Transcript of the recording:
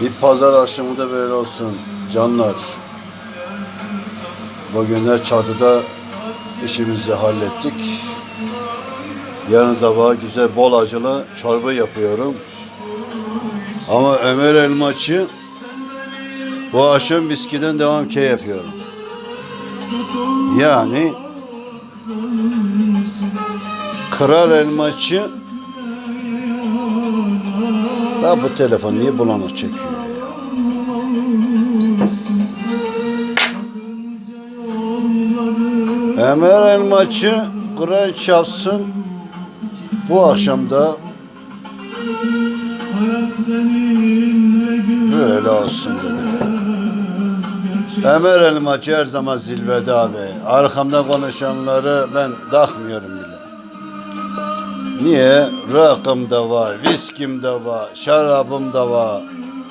Bir pazar akşamı da böyle olsun canlar. Bugünler çatıda işimizi hallettik. Yarın sabah güzel bol acılı çorba yapıyorum. Ama Ömer Elmaçı bu akşam biskiden devam ke yapıyorum. Yani Kral Elmaçı da bu telefon niye bulanık çekiyor ya? Ömer Elmaçı Kral çapsın bu akşam da böyle olsun dedi. Ömer Elmaçı her zaman zilvede abi. Arkamda konuşanları ben takmıyorum bile. Niye? Rakım da var, viskim de var, şarabım da var.